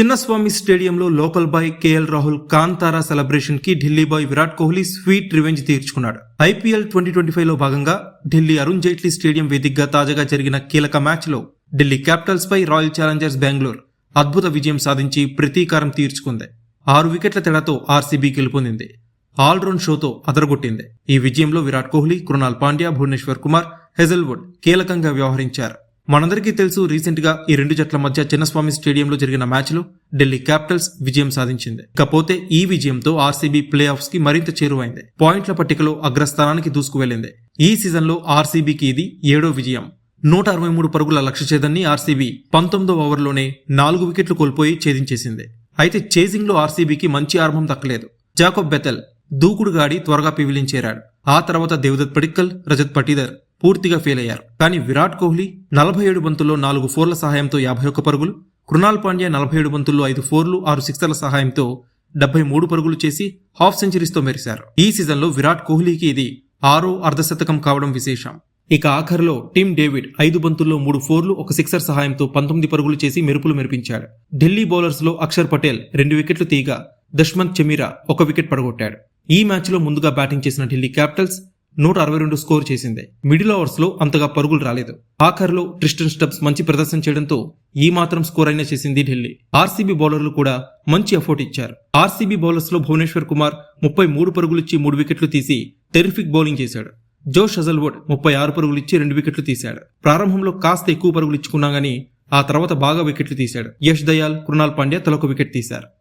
చిన్నస్వామి స్టేడియంలో local boy KL Rahul Kantara సెలబ్రేషన్కి Delhi boy Virat Kohli sweet revenge తీర్చుకున్నాడు. IPL twenty twenty ఫైవ్లో భాగంగా Delhi Arun Jaitley stadium వేదికగా తాజాగా జరిగిన కీలక మ్యాచ్లో ఢిల్లీ క్యాపిటల్స్ పై రాయల్ ఛాలెంజర్స్ బెంగళూరు అద్భుత విజయం సాధించి ప్రతీకారం తీర్చుకుంది. ఆరు వికెట్ల తేడాతో ఆర్సీబీ గెలుపొందింది. ఆల్రౌండ్ షోతో అదరగొట్టింది. ఈ విజయంలో విరాట్ కోహ్లీ కృణాల్ పాండ్యా భువనేశ్వర్ కుమార్ హెజల్వుడ్ కీలకంగా వ్యవహరించారు. మనందరికీ తెలుసు రీసెంట్గా ఈ రెండు జట్ల మధ్య చిన్నస్వామి స్టేడియంలో జరిగిన మ్యాచ్లో ఢిల్లీ క్యాపిటల్స్ విజయం సాధించింది. కాకపోతే ఈ విజయంతో ఆర్సీబీ ప్లే ఆఫ్స్కి మరింత చేరువైంది. పాయింట్ల పట్టికలో అగ్రస్థానానికి దూసుకువెళ్ళింది ఈ సీజన్లో ఆర్సీబీకి ఇది ఏడో విజయం. నూట అరవై మూడు పరుగుల లక్ష్య ఛేదన్ని ఆర్సీబీ పంతొమ్మిదో ఓవర్లోనే నాలుగు వికెట్లు కోల్పోయి ఛేదించేసింది. అయితే చేజింగ్లో ఆర్సీబీకి మంచి ఆరంభం దక్కలేదు. జాకోబ్ బెతల్ దూకుడుగాడి త్వరగా పివిలించేరాడు ఆ తర్వాత దేవదత్ పడిక్కల్ రజత్ పటీదర్ పూర్తిగా ఫెయిల్ అయ్యారు. కానీ విరాట్ కోహ్లీ నలభై ఏడు బంతుల్లో నాలుగు ఫోర్ల సహాయంతో యాభై ఒక్క పరుగులు కృణాల్ పాండ్యా నలభై ఏడు బంతుల్లో ఐదు ఫోర్లు ఆరు సిక్సర్ల సహాయంతో డెబ్బై మూడు పరుగులు చేసి హాఫ్ సెంచరీస్తో మెరిశారు. ఈ సీజన్లో విరాట్ కోహ్లీకి ఇది ఆరో అర్ధశతకం కావడం విశేషం. ఇక ఆఖరిలో టీమ్ డేవిడ్ ఐదు బంతుల్లో మూడు ఫోర్లు ఒక సిక్సర్ సహాయంతో పంతొమ్మిది పరుగులు చేసి మెరుపులు మెరిపించాడు. ఢిల్లీ బౌలర్స్లో అక్షర్ పటేల్ రెండు వికెట్లు తీయగా దష్మంత్ చెమీరా ఒక వికెట్ పడగొట్టాడు. ఈ మ్యాచ్లో ముందుగా బ్యాటింగ్ చేసిన ఢిల్లీ క్యాపిటల్స్ నూట అరవై రెండు స్కోర్ చేసింది. మిడిల్ ఓవర్స్లో అంతగా పరుగులు రాలేదు. ఆఖరిలో ట్రిస్టన్ స్టబ్స్ మంచి ప్రదర్శన చేయడంతో ఈ మాత్రం స్కోర్ అయినా చేసింది ఢిల్లీ. ఆర్సీబీ బౌలర్లు కూడా మంచి ఎఫోర్ట్ ఇచ్చారు. ఆర్సీబీ బౌలర్స్లో భువనేశ్వర్ కుమార్ ముప్పై మూడు పరుగులు ఇచ్చి మూడు వికెట్లు తీసి టెరిఫిక్ బౌలింగ్ చేశాడు. జోష్ హజల్వుడ్ ముప్పై ఆరు పరుగులు ఇచ్చి రెండు వికెట్లు తీశాడు. ప్రారంభంలో కాస్త ఎక్కువ పరుగులు ఇచ్చుకున్నా గానీ ఆ తర్వాత బాగా వికెట్లు తీశాడు. యష్ దయాల్ కృణాల్ పాండ్యా తలొక వికెట్ తీశారు.